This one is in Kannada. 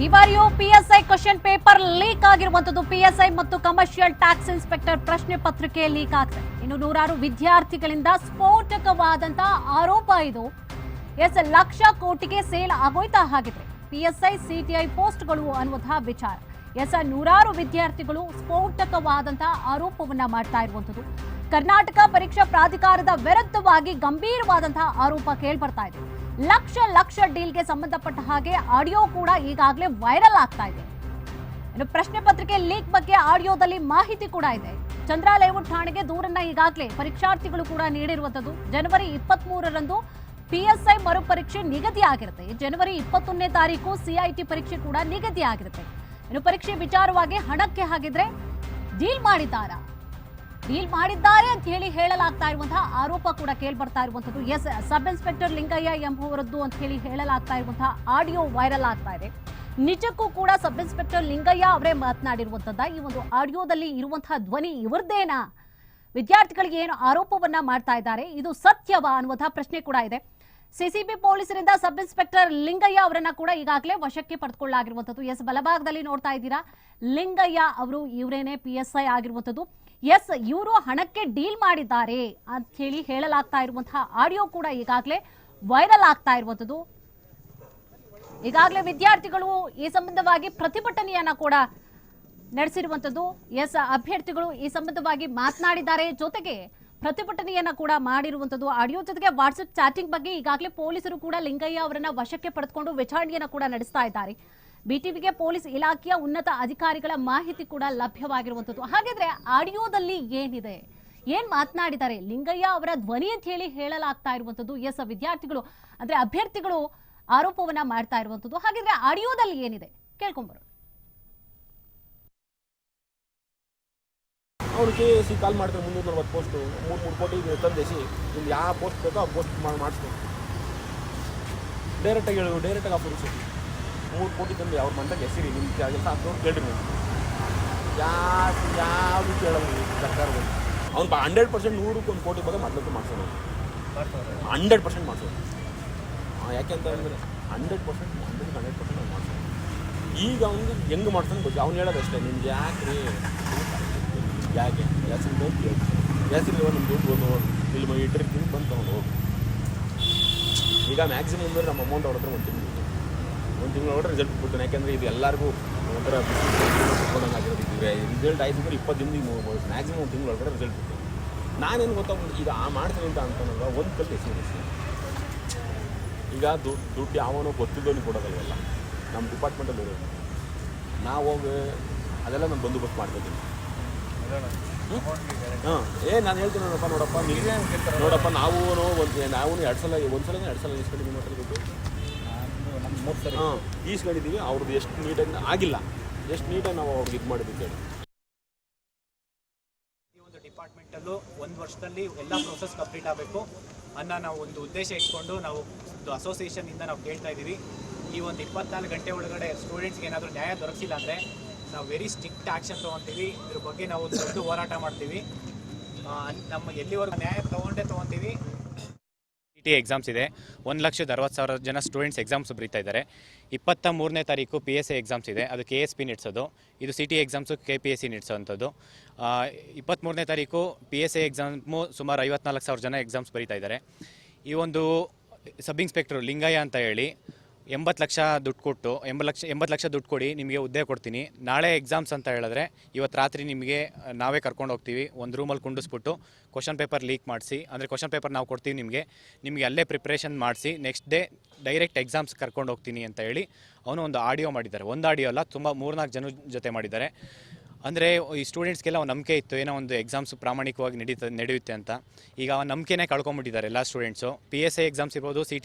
ಈ ಬಾರಿಯೂ ಪಿಎಸ್ಐ ಕ್ವಶನ್ ಪೇಪರ್ ಲೀಕ್ ಆಗಿರುವಂತದ್ದು ಪಿಎಸ್ಐ ಮತ್ತು ಕಮರ್ಷಿಯಲ್ ಟ್ಯಾಕ್ಸ್ ಇನ್ಸ್ಪೆಕ್ಟರ್ ಪ್ರಶ್ನೆ ಪತ್ರಿಕೆ ಲೀಕ್ ಆಗ್ತದೆ ಇನ್ನು ನೂರಾರು ವಿದ್ಯಾರ್ಥಿಗಳಿಂದ ಸ್ಫೋಟಕವಾದಂತಹ ಆರೋಪ ಇದು. ಎಸ್, ಲಕ್ಷ ಕೋಟಿಗೆ ಸೇಲ್ ಆಗೋಯ್ತಾ ಹಾಗಿದ್ರೆ ಪಿಎಸ್ಐ ಸಿಟಿಐ ಪೋಸ್ಟ್ಗಳು ಅನ್ನುವಂತಹ ವಿಚಾರ. ಎಸ್, ನೂರಾರು ವಿದ್ಯಾರ್ಥಿಗಳು ಸ್ಫೋಟಕವಾದಂತಹ ಆರೋಪವನ್ನ ಮಾಡ್ತಾ ಇರುವಂತದ್ದು ಕರ್ನಾಟಕ ಪರೀಕ್ಷಾ ಪ್ರಾಧಿಕಾರದ ವಿರುದ್ಧವಾಗಿ ಗಂಭೀರವಾದಂತಹ ಆರೋಪ ಕೇಳ್ಬರ್ತಾ ಇದೆ. ಲಕ್ಷ ಲಕ್ಷ ಡೀಲ್ಗೆ ಸಂಬಂಧಪಟ್ಟ ಹಾಗೆ ಆಡಿಯೋ ಕೂಡ ಈಗಾಗಲೇ ವೈರಲ್ ಆಗ್ತಾ ಇದೆ. ಇನ್ನು ಪ್ರಶ್ನೆ ಪತ್ರಿಕೆ ಲೀಕ್ ಬಗ್ಗೆ ಆಡಿಯೋದಲ್ಲಿ ಮಾಹಿತಿ ಕೂಡ ಇದೆ. ಚಂದ್ರ ಠಾಣೆಗೆ ದೂರನ್ನ ಈಗಾಗಲೇ ಪರೀಕ್ಷಾರ್ಥಿಗಳು ಕೂಡ ನೀಡಿರುವಂತದ್ದು ಜನವರಿ ಇಪ್ಪತ್ತ್ ಮೂರರಂದು ಪಿಎಸ್ಐ ಮರುಪರೀಕ್ಷೆ ನಿಗದಿ ಆಗಿರುತ್ತೆ ಜನವರಿ ಇಪ್ಪತ್ತೊಂದನೇ ತಾರೀಕು ಸಿಐಟಿ ಪರೀಕ್ಷೆ ಕೂಡ ನಿಗದಿ ಆಗಿರುತ್ತೆ ಇನ್ನು ಪರೀಕ್ಷೆ ವಿಚಾರವಾಗಿ ಹಣಕ್ಕೆ ಹಾಗಿದ್ರೆ ಡೀಲ್ ಮಾಡಿದ್ದಾರಾ? ಡೀಲ್ ಮಾಡಿದ್ದಾರೆ ಅಂತ ಹೇಳಿ ಹೇಳಲಾಗ್ತಾ ಇರುವಂತಹ ಆರೋಪ ಕೂಡ ಕೇಳ್ಬರ್ತಾ ಇರುವಂತದ್ದು ಎಸ್ ಸಬ್ ಇನ್ಸ್ಪೆಕ್ಟರ್ ಲಿಂಗಯ್ಯ ಎಂಬುವರದ್ದು ಅಂತ ಹೇಳಿ ಹೇಳಲಾಗ್ತಾ ಇರುವಂತಹ ಆಡಿಯೋ ವೈರಲ್ ಆಗ್ತಾ ಇದೆ. ನಿಜಕ್ಕೂ ಕೂಡ ಸಬ್ ಇನ್ಸ್ಪೆಕ್ಟರ್ ಲಿಂಗಯ್ಯ ಅವರೇ ಮಾತನಾಡಿರುವಂತದ್ದ ಈ ಒಂದು ಆಡಿಯೋದಲ್ಲಿ ಇರುವಂತಹ ಧ್ವನಿ ಇವರದ್ದೇನಾ? ವಿದ್ಯಾರ್ಥಿಗಳಿಗೆ ಏನು ಆರೋಪವನ್ನ ಮಾಡ್ತಾ ಇದ್ದಾರೆ? ಇದು ಸತ್ಯವಾ ಅನ್ನುವಂತಹ ಪ್ರಶ್ನೆ ಕೂಡ ಇದೆ. ಸಿಸಿಬಿ ಪೊಲೀಸರಿಂದ ಸಬ್ ಇನ್ಸ್ಪೆಕ್ಟರ್ ಲಿಂಗಯ್ಯ ಅವರನ್ನ ಕೂಡ ಈಗಾಗಲೇ ವಶಕ್ಕೆ ಪಡೆದುಕೊಳ್ಳಲಾಗಿರುವಂತದ್ದು ಎಸ್, ಬಲಭಾಗದಲ್ಲಿ ನೋಡ್ತಾ ಇದ್ದೀರಾ? ಲಿಂಗಯ್ಯ ಅವರು ಇವರೇನೆ ಪಿ ಎಸ್ ಐ ಆಗಿರುವಂತದ್ದು ಎಸ್, ಇವರು ಹಣಕ್ಕೆ ಡೀಲ್ ಮಾಡಿದ್ದಾರೆ ಅಂತ ಹೇಳಿ ಹೇಳಲಾಗ್ತಾ ಇರುವಂತಹ ಆಡಿಯೋ ಕೂಡ ಈಗಾಗಲೇ ವೈರಲ್ ಆಗ್ತಾ ಇರುವಂತದ್ದು ಈಗಾಗಲೇ ವಿದ್ಯಾರ್ಥಿಗಳು ಈ ಸಂಬಂಧವಾಗಿ ಪ್ರತಿಭಟನೆಯನ್ನ ಕೂಡ ನಡೆಸಿರುವಂತದ್ದು ಎಸ್, ಅಭ್ಯರ್ಥಿಗಳು ಈ ಸಂಬಂಧವಾಗಿ ಮಾತನಾಡಿದ್ದಾರೆ. ಜೊತೆಗೆ ಪ್ರತಿಭಟನೆಯನ್ನ ಕೂಡ ಮಾಡಿರುವಂತದ್ದು. ಆಡಿಯೋ ಜೊತೆಗೆ ವಾಟ್ಸ್ಆಪ್ ಚಾಟಿಂಗ್ ಬಗ್ಗೆ ಈಗಾಗಲೇ ಪೊಲೀಸರು ಕೂಡ ಲಿಂಗಯ್ಯ ಅವರನ್ನ ವಶಕ್ಕೆ ಪಡೆದುಕೊಂಡು ವಿಚಾರಣೆಯನ್ನ ಕೂಡ ನಡೆಸ್ತಾ ಇದ್ದಾರೆ. ಬಿಟಿವಿಗೆ ಪೊಲೀಸ್ ಇಲಾಖೆಯ ಉನ್ನತ ಅಧಿಕಾರಿಗಳ ಮಾಹಿತಿ ಕೂಡ ಲಭ್ಯವಾಗಿರುವಂತದ್ದು. ಹಾಗಿದ್ರೆ ಆಡಿಯೋದಲ್ಲಿ ಏನಿದೆ? ಏನ್ ಮಾತನಾಡಿದ್ದಾರೆ? ಲಿಂಗಯ್ಯ ಅವರ ಧ್ವನಿ ಅಂತ ಹೇಳಿ ಹೇಳಲಾಗ್ತಾ ಇರುವಂತದ್ದು. ಎಸ್ ವಿದ್ಯಾರ್ಥಿಗಳು, ಅಂದ್ರೆ ಅಭ್ಯರ್ಥಿಗಳು ಆರೋಪವನ್ನ ಮಾಡ್ತಾ ಇರುವಂತದ್ದು. ಹಾಗಿದ್ರೆ ಆಡಿಯೋದಲ್ಲಿ ಏನಿದೆ? ಕೇಳ್ಕೊಂಬರು ಅವ್ರು ಕೆ ಸಿ ಕಾಲ್ ಮಾಡ್ತಾರೆ ಮುನ್ನೂರ ನಲ್ವತ್ತು ಪೋಸ್ಟು ಮೂರು ಮೂರು ಕೋಟಿ ತಂದೇಸಿ ನಿಮ್ಗೆ ಯಾವ ಪೋಸ್ಟ್ ಬೇಕೋ ಆ ಪೋಸ್ಟ್ ಮಾಡಿ ಮಾಡಿಸ್ಬೇಕು ಡೈರೆಕ್ಟಾಗಿ ಹೇಳು ಡೈರೆಕ್ಟಾಗಿ ಆಫರ್ಸು ಮೂರು ಕೋಟಿ ತಂದು ಅವ್ರ ಮಂದಾಗ ಹೆಸರಿ ನಿಮ್ಮ ಕೆಲಸ ಹಾಕೊಂಡು ಕೇಳಿರಿ ನೀವು ಯಾರು ಯಾವುದು ಕೇಳೋದು ಸರ್ಕಾರಗಳು? ಅವ್ನು ಹಂಡ್ರೆಡ್ ಪರ್ಸೆಂಟ್ ನೂರಕ್ಕೆ ಒಂದು ಕೋಟಿ ಬಗ್ಗೆ ಮೊದಲಕ್ಕೆ ಮಾಡ್ಸೋದು. ಹಂಡ್ರೆಡ್ ಪರ್ಸೆಂಟ್ ಮಾಡಿಸೋದು. ಯಾಕೆ ಅಂತ ಹೇಳಿದ್ರೆ hundred percent hundred hundred percent ಮಾಡ್ಸೋದು. ಈಗ ಅವ್ನಿಗೆ ಹೆಂಗೆ ಮಾಡ್ತಾನೆ ಗೊತ್ತು? ಅವ್ನು ಹೇಳೋದು ಅಷ್ಟೇ, ನಿಮ್ಗೆ ಯಾಕೆ ರೀ ಯಾಕೆ? ಗ್ಯಾಸಿನ ಬೇಕು ದುಡ್ಡು ಒಂದು ಇಲ್ಲಿ ಇಟ್ಟಿರ್ತೀನಿ ಬಂದು ತೊಗೊಂಡು ಹೋಗಿ. ಈಗ ಮ್ಯಾಕ್ಸಿಮಮ್ ಅಂದರೆ ನಮ್ಮ ಅಮೌಂಟ್ ಹೊಡೆದ್ರೆ ಒಂದು ತಿಂಗಳು ಒಂದು ತಿಂಗಳು ಹೊಡೆದ್ರೆ ರಿಸಲ್ಟ್ ಬಿಡ್ತಾನೆ ಯಾಕೆಂದರೆ ಇದು ಎಲ್ಲರಿಗೂ ಒಂಥರ ಆಗಿರೋದು ರಿಸಲ್ಟ್ ಆಯ್ತು ಅಂದರೆ ಇಪ್ಪತ್ತು ದಿನದಿಂದ ಮ್ಯಾಕ್ಸಿಮಮ್ ಒಂದು ತಿಂಗಳು ಒಳಗಡೆ ರಿಸಲ್ಟ್ ಬಿಡ್ತೀನಿ ನಾನೇನು ಗೊತ್ತಾಗ್ಬೋದು ಈಗ ಆ ಮಾಡ್ತೀನಿ ಅಂತ ಅಂತಂದ್ರೆ ಒಂದು ಕಲ್ಲು ಎಸ್ ಈಗ ದುಡ್ಡು ದುಡ್ಡು ಯಾವನೋ ಗೊತ್ತಿದ್ದವನಿಗೆ ಕೊಡೋದಲ್ವಲ್ಲ ನಮ್ಮ ಡಿಪಾರ್ಟ್ಮೆಂಟಲ್ಲಿ ಇರೋದು. ನಾವು ಹೋಗಿ ಅದೆಲ್ಲ ನಾನು ಬಂದೋಬಸ್ತ್ ಮಾಡ್ಕೊತೀನಿ. ಏ, ನಾನು ಹೇಳ್ತೀನಿ ನೋಡಪ್ಪ ನೋಡಪ್ಪ. ನೀವೇ ನೋಡಪ್ಪ ನಾವು ಒಂದು ನಾವು ಎರಡು ಸಲ ಒಂದು ಸಲ ಎರಡು ಸಲ ಇಸ್ಕೊಂಡಿದ್ದೀವಿ ಮಾತ್ರ ದುಡ್ಡು ಹಾಂ ಈಸ್ಕೊಂಡಿದ್ದೀವಿ ಅವ್ರದ್ದು ಎಷ್ಟು ನೀಟಾಗಿ ಆಗಿಲ್ಲ. ಎಷ್ಟು ನೀಟಾಗಿ ನಾವು ಅವ್ರಿಗೆ ಇದು ಮಾಡಿದ್ದೀವಿ ಹೇಳಿ ಈ ಒಂದು ಡಿಪಾರ್ಟ್ಮೆಂಟಲ್ಲೂ ಒಂದು ವರ್ಷದಲ್ಲಿ ಎಲ್ಲ ಪ್ರೊಸೆಸ್ ಕಂಪ್ಲೀಟ್ ಆಗಬೇಕು. ಅನ್ನೋ ನಾವು ಒಂದು ಉದ್ದೇಶ ಇಟ್ಕೊಂಡು ನಾವು ಒಂದು ಅಸೋಸಿಯೇಷನಿಂದ ನಾವು ಕೇಳ್ತಾ ಇದ್ದೀವಿ. ಈ ಒಂದು ಇಪ್ಪತ್ನಾಲ್ಕು ಗಂಟೆ ಒಳಗಡೆ ಸ್ಟೂಡೆಂಟ್ಸ್ಗೆ ಏನಾದರೂ ನ್ಯಾಯ ದೊರಕಿಸಿಲ್ಲ ಅಂದರೆ ನಾವು ವೆರಿ ಸ್ಟ್ರಿಕ್ಟ್ ಆ್ಯಕ್ಷನ್ ತೊಗೊತೀವಿ. ಇದ್ರ ಬಗ್ಗೆ ನಾವು ದೊಡ್ಡ ಹೋರಾಟ ಮಾಡ್ತೀವಿ. ನಮ್ಮ ಎಲ್ಲಿವರೆಗೂ ನ್ಯಾಯ ತೊಗೊಂಡೇ ತೊಗೊತೀವಿ. ಟಿ ಎಕ್ಸಾಮ್ಸ್ ಇದೆ. ಒಂದು ಲಕ್ಷದ ಅರವತ್ತು ಸಾವಿರ ಜನ ಸ್ಟೂಡೆಂಟ್ಸ್ ಎಕ್ಸಾಮ್ಸ್ ಬರೀತಾ ಇದ್ದಾರೆ. ಇಪ್ಪತ್ತ ಮೂರನೇ ತಾರೀಕು ಪಿ ಎಸ್ ಎ ಎಕ್ಸಾಮ್ಸ್ ಇದೆ. ಅದು ಕೆ ಎಸ್ ಪಿ ನಡೆಸೋದು. ಇದು C T exams K P S C ನಡೆಸೋವಂಥದ್ದು. ಇಪ್ಪತ್ತ್ಮೂರನೇ ತಾರೀಕು ಪಿ ಎಸ್ ಎ ಎಕ್ಸಾಮು ಸುಮಾರು ಐವತ್ನಾಲ್ಕು ಸಾವಿರ ಜನ ಎಕ್ಸಾಮ್ಸ್ ಬರೀತಾ ಇದ್ದಾರೆ. ಈ ಒಂದು ಸಬ್ ಇನ್ಸ್ಪೆಕ್ಟ್ರು ಲಿಂಗಯ್ಯ ಅಂತ ಹೇಳಿ ಎಂಬತ್ತು ಲಕ್ಷ ದುಡ್ಡು ಕೊಟ್ಟು, ಎಂಬತ್ತು ಲಕ್ಷ ಎಂಬತ್ತು ಲಕ್ಷ ದುಡ್ಡು ಕೊಡಿ, ನಿಮಗೆ ಹುದ್ದೆ ಕೊಡ್ತೀನಿ. ನಾಳೆ ಎಕ್ಸಾಮ್ಸ್ ಅಂತ ಹೇಳಿದ್ರೆ, ಇವತ್ತು ರಾತ್ರಿ ನಿಮಗೆ ನಾವೇ ಕರ್ಕೊಂಡು ಹೋಗ್ತೀವಿ, ಒಂದು ರೂಮಲ್ಲಿ ಕುಂಡಿಸ್ಬಿಟ್ಟು ಕ್ವಶನ್ ಪೇಪರ್ ಲೀಕ್ ಮಾಡಿಸಿ, ಅಂದರೆ ಕ್ವಶನ್ ಪೇಪರ್ ನಾವು ಕೊಡ್ತೀವಿ ನಿಮಗೆ ನಿಮಗೆ ಅಲ್ಲೇ ಪ್ರಿಪ್ರೇಷನ್ ಮಾಡಿಸಿ ನೆಕ್ಸ್ಟ್ ಡೇ ಡೈರೆಕ್ಟ್ ಎಕ್ಸಾಮ್ಸ್ ಕರ್ಕೊಂಡು ಹೋಗ್ತೀನಿ ಅಂತ ಹೇಳಿ ಅವನು ಒಂದು ಆಡಿಯೋ ಮಾಡಿದ್ದಾರೆ. ಒಂದು ಆಡಿಯೋ ಅಲ್ಲ, ತುಂಬ ಮೂರ್ನಾಲ್ಕು ಜನ ಜೊತೆ ಮಾಡಿದ್ದಾರೆ. ಅಂದರೆ ಈ ಸ್ಟೂಡೆಂಟ್ಸ್ಗೆಲ್ಲ ಒಂದು ನಂಬಿಕೆ ಇತ್ತು, ಏನೋ ಒಂದು ಎಕ್ಸಾಮ್ಸ್ ಪ್ರಾಮಾಣಿಕವಾಗಿ ನಡೀತ, ನಡೆಯುತ್ತೆ ಅಂತ. ಈಗ ಆ ನಂಬಿಕೆನೇ ಕಳ್ಕೊಂಬಿಟ್ಟಿದ್ದಾರೆ ಎಲ್ಲ students P S I exams ಇರ್ಬೋದು ಸಿ ಟಿ